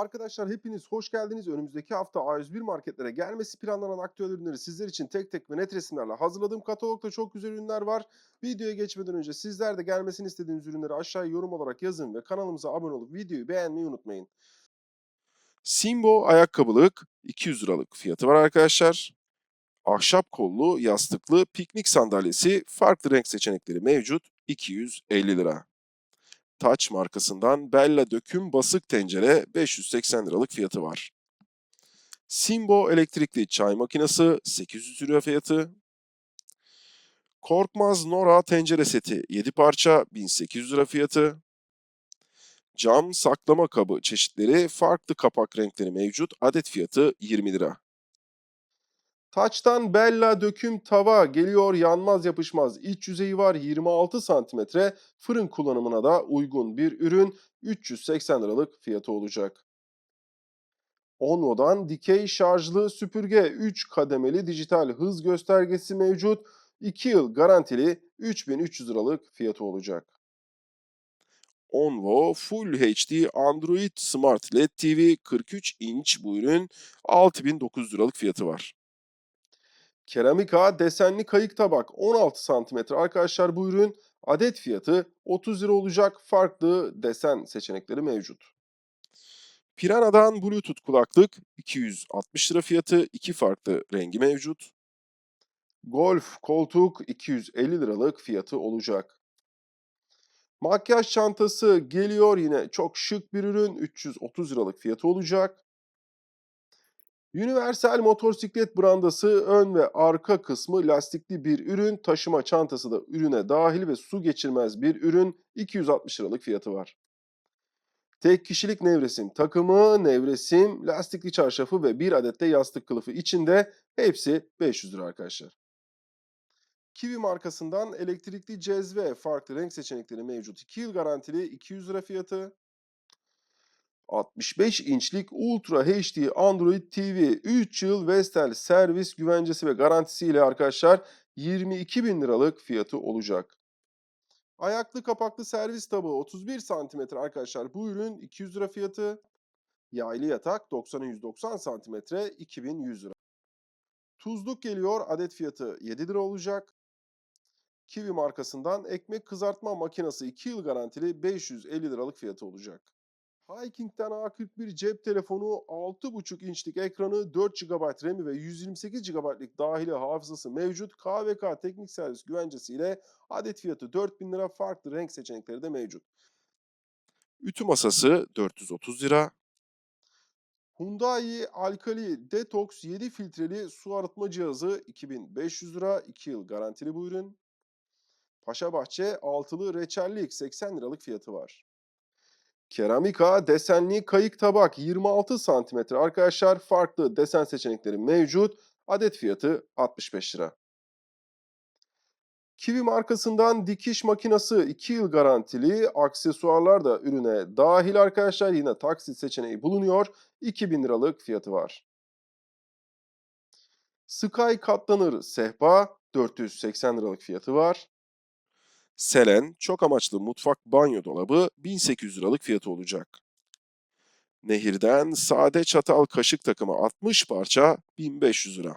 Arkadaşlar hepiniz hoş geldiniz. Önümüzdeki hafta A101 marketlere gelmesi planlanan aktüel ürünleri sizler için tek tek ve net resimlerle hazırladığım katalogda çok güzel ürünler var. Videoya geçmeden önce sizler de gelmesini istediğiniz ürünleri aşağıya yorum olarak yazın ve kanalımıza abone olup videoyu beğenmeyi unutmayın. Simbo ayakkabılık 200 liralık fiyatı var arkadaşlar. Ahşap kollu, yastıklı piknik sandalyesi farklı renk seçenekleri mevcut 250 lira. Touch markasından Bella döküm basık tencere 580 liralık fiyatı var. Simbo elektrikli çay makinesi 800 lira fiyatı. Korkmaz Nora tencere seti 7 parça 1800 lira fiyatı. Cam saklama kabı çeşitleri farklı kapak renkleri mevcut. Adet fiyatı 20 lira. Taç'tan Bella döküm tava geliyor yanmaz yapışmaz. İç yüzeyi var 26 santimetre. Fırın kullanımına da uygun bir ürün 380 liralık fiyatı olacak. Onvo'dan dikey şarjlı süpürge 3 kademeli dijital hız göstergesi mevcut. 2 yıl garantili 3300 liralık fiyatı olacak. Onvo Full HD Android Smart LED TV 43 inç bu ürün 6900 liralık fiyatı var. Keramika desenli kayık tabak 16 santimetre arkadaşlar bu ürün adet fiyatı 30 lira olacak farklı desen seçenekleri mevcut. Piranha'dan Bluetooth kulaklık 260 lira fiyatı iki farklı rengi mevcut. Golf koltuk 250 liralık fiyatı olacak. Makyaj çantası geliyor yine çok şık bir ürün 330 liralık fiyatı olacak. Universal motosiklet brandası ön ve arka kısmı lastikli bir ürün. Taşıma çantası da ürüne dahil ve su geçirmez bir ürün. 260 liralık fiyatı var. Tek kişilik nevresim takımı, nevresim, lastikli çarşafı ve bir adet de yastık kılıfı içinde hepsi 500 lira arkadaşlar. Kiwi markasından elektrikli cezve farklı renk seçenekleri mevcut. 2 yıl garantili 200 lira fiyatı. 65 inçlik Ultra HD Android TV 3 yıl Vestel servis güvencesi ve garantisiyle arkadaşlar 22 bin liralık fiyatı olacak. Ayaklı kapaklı servis tabağı 31 santimetre arkadaşlar bu ürün 200 lira fiyatı. Yaylı yatak 90'a 190 santimetre 2100 lira. Tuzluk geliyor adet fiyatı 7 lira olacak. Kiwi markasından ekmek kızartma makinesi 2 yıl garantili 550 liralık fiyatı olacak. Hiking'den A41 cep telefonu 6.5 inçlik ekranı 4 GB RAM'i ve 128 GB'lik dahili hafızası mevcut. KVK teknik servis güvencesiyle adet fiyatı 4000 lira farklı renk seçenekleri de mevcut. Ütü masası 430 lira. Hyundai Alkali Detox 7 filtreli su arıtma cihazı 2500 lira 2 yıl garantili bu ürün. Paşabahçe altılı reçellik 80 liralık fiyatı var. Keramika desenli kayık tabak 26 santimetre arkadaşlar farklı desen seçenekleri mevcut. Adet fiyatı 65 lira. Kiwi markasından dikiş makinesi 2 yıl garantili aksesuarlar da ürüne dahil arkadaşlar. Yine taksit seçeneği bulunuyor. 2000 liralık fiyatı var. Sky katlanır sehpa 480 liralık fiyatı var. Selen çok amaçlı mutfak banyo dolabı 1800 liralık fiyatı olacak. Nehirden sade çatal kaşık takımı 60 parça 1500 lira.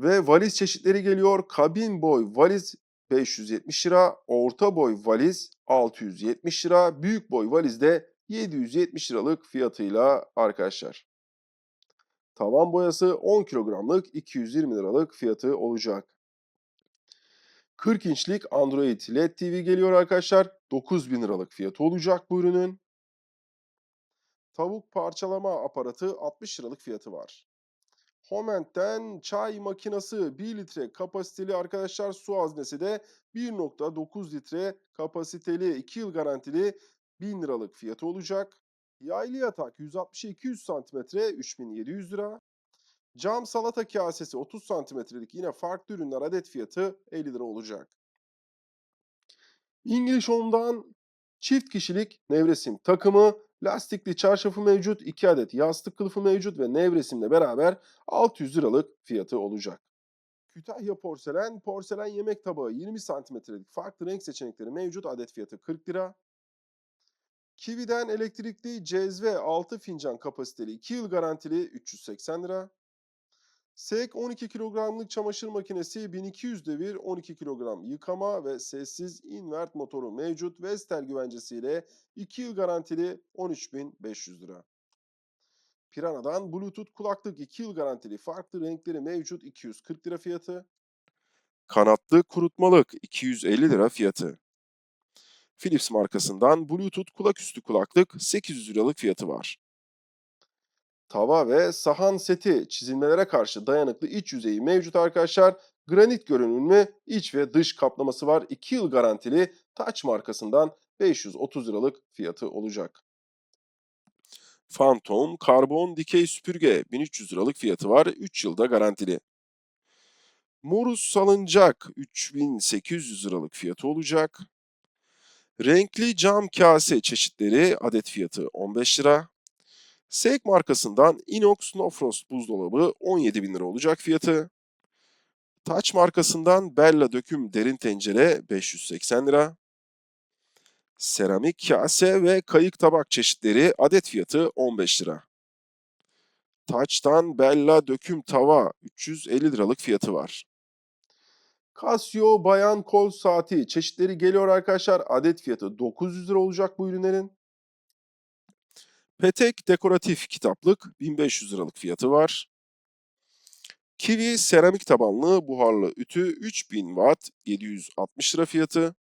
Ve valiz çeşitleri geliyor. Kabin boy valiz 570 lira, orta boy valiz 670 lira, büyük boy valiz de 770 liralık fiyatıyla arkadaşlar. Tavan boyası 10 kilogramlık 220 liralık fiyatı olacak. 40 inçlik Android LED TV geliyor arkadaşlar. 9000 liralık fiyatı olacak bu ürünün. Tavuk parçalama aparatı 60 liralık fiyatı var. Homent'ten çay makinesi 1 litre kapasiteli arkadaşlar su haznesi de 1.9 litre kapasiteli 2 yıl garantili 1000 liralık fiyatı olacak. Yaylı yatak 160-200 cm 3700 lira. Cam salata kasesi 30 santimetrelik yine farklı ürünler adet fiyatı 50 lira olacak. English Home'dan çift kişilik nevresim takımı, lastikli çarşafı mevcut, 2 adet yastık kılıfı mevcut ve nevresimle beraber 600 liralık fiyatı olacak. Kütahya porselen, porselen yemek tabağı 20 santimetrelik farklı renk seçenekleri mevcut, adet fiyatı 40 lira. Kiwi'den elektrikli cezve 6 fincan kapasiteli 2 yıl garantili 380 lira. SEK 12 kilogramlık çamaşır makinesi 1200 devir 12 kilogram yıkama ve sessiz invert motoru mevcut Vestel güvencesiyle 2 yıl garantili 13.500 lira. Piranha'dan Bluetooth kulaklık 2 yıl garantili farklı renkleri mevcut 240 lira fiyatı. Kanatlı kurutmalık 250 lira fiyatı. Philips markasından Bluetooth kulaküstü kulaklık 800 liralık fiyatı var. Tava ve sahan seti çizilmelere karşı dayanıklı iç yüzeyi mevcut arkadaşlar. Granit görünümlü iç ve dış kaplaması var. 2 yıl garantili Touch markasından 530 liralık fiyatı olacak. Phantom karbon dikey süpürge 1300 liralık fiyatı var. 3 yılda garantili. Morus salıncak 3800 liralık fiyatı olacak. Renkli cam kase çeşitleri adet fiyatı 15 lira. Seek markasından Inox No Frost buzdolabı 17 bin lira olacak fiyatı. Touch markasından Bella döküm derin tencere 580 lira. Seramik kase ve kayık tabak çeşitleri adet fiyatı 15 lira. Touch'tan Bella döküm tava 350 liralık fiyatı var. Casio bayan kol saati çeşitleri geliyor arkadaşlar. Adet fiyatı 900 lira olacak bu ürünlerin. Petek dekoratif kitaplık 1500 liralık fiyatı var. Kiwi seramik tabanlı buharlı ütü 3000 watt 760 lira fiyatı.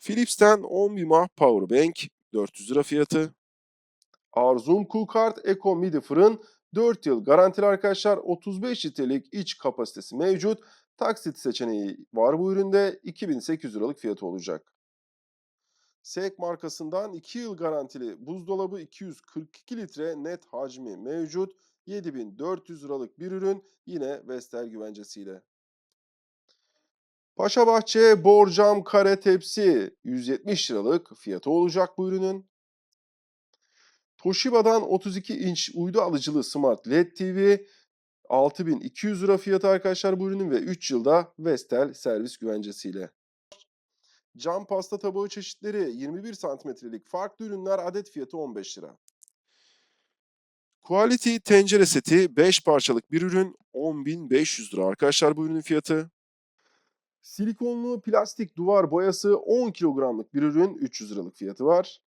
Philips'ten 10 mAh power bank 400 lira fiyatı. Arzum Cookart Eco Midi fırın 4 yıl garantili arkadaşlar 35 litrelik iç kapasitesi mevcut. Taksit seçeneği var bu üründe 2800 liralık fiyatı olacak. SEK markasından 2 yıl garantili buzdolabı 242 litre net hacmi mevcut. 7400 liralık bir ürün yine Vestel güvencesiyle. Paşabahçe borcam kare tepsi 170 liralık fiyatı olacak bu ürünün. Toshiba'dan 32 inç uydu alıcılı Smart LED TV 6200 lira fiyatı arkadaşlar bu ürünün ve 3 yılda Vestel servis güvencesiyle. Cam pasta tabağı çeşitleri 21 santimetrelik farklı ürünler adet fiyatı 15 lira. Quality tencere seti 5 parçalık bir ürün 10.500 lira arkadaşlar bu ürünün fiyatı. Silikonlu plastik duvar boyası 10 kilogramlık bir ürün 300 liralık fiyatı var.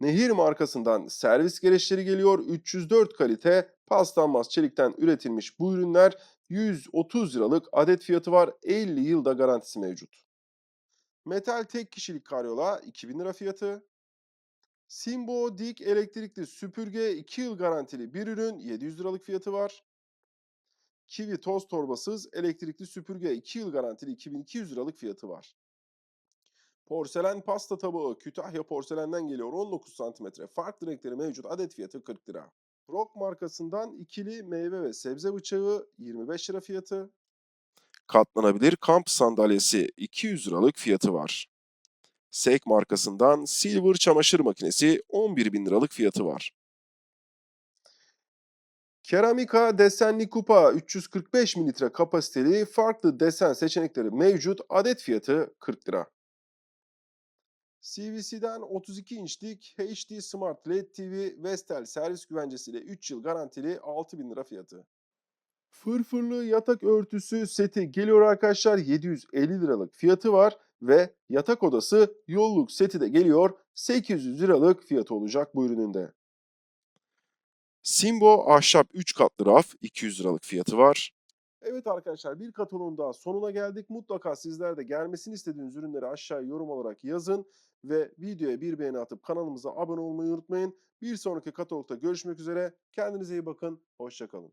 Nehir markasından servis gereçleri geliyor. 304 kalite paslanmaz çelikten üretilmiş bu ürünler 130 liralık adet fiyatı var. 50 yılda garantisi mevcut. Metal tek kişilik karyola 2000 lira fiyatı. Simbo dik elektrikli süpürge 2 yıl garantili bir ürün 700 liralık fiyatı var. Kiwi toz torbasız elektrikli süpürge 2 yıl garantili 2200 liralık fiyatı var. Porselen pasta tabağı Kütahya porselenden geliyor 19 cm. Farklı renkleri mevcut adet fiyatı 40 lira. Rock markasından ikili meyve ve sebze bıçağı 25 lira fiyatı. Katlanabilir kamp sandalyesi 200 liralık fiyatı var. Seik markasından Silver çamaşır makinesi 11 bin liralık fiyatı var. Keramika desenli kupa 345 mililitre kapasiteli farklı desen seçenekleri mevcut adet fiyatı 40 lira. CVC'den 32 inçlik HD Smart LED TV Vestel servis güvencesiyle 3 yıl garantili 6000 lira fiyatı. Fırfırlı yatak örtüsü seti geliyor arkadaşlar 750 liralık fiyatı var ve yatak odası yolluk seti de geliyor 800 liralık fiyatı olacak bu ürünün de. Simbo ahşap 3 katlı raf 200 liralık fiyatı var. Evet arkadaşlar bir kataloğun daha sonuna geldik. Mutlaka sizler de gelmesini istediğiniz ürünleri aşağıya yorum olarak yazın. Ve videoya bir beğeni atıp kanalımıza abone olmayı unutmayın. Bir sonraki katalogda görüşmek üzere. Kendinize iyi bakın. Hoşçakalın.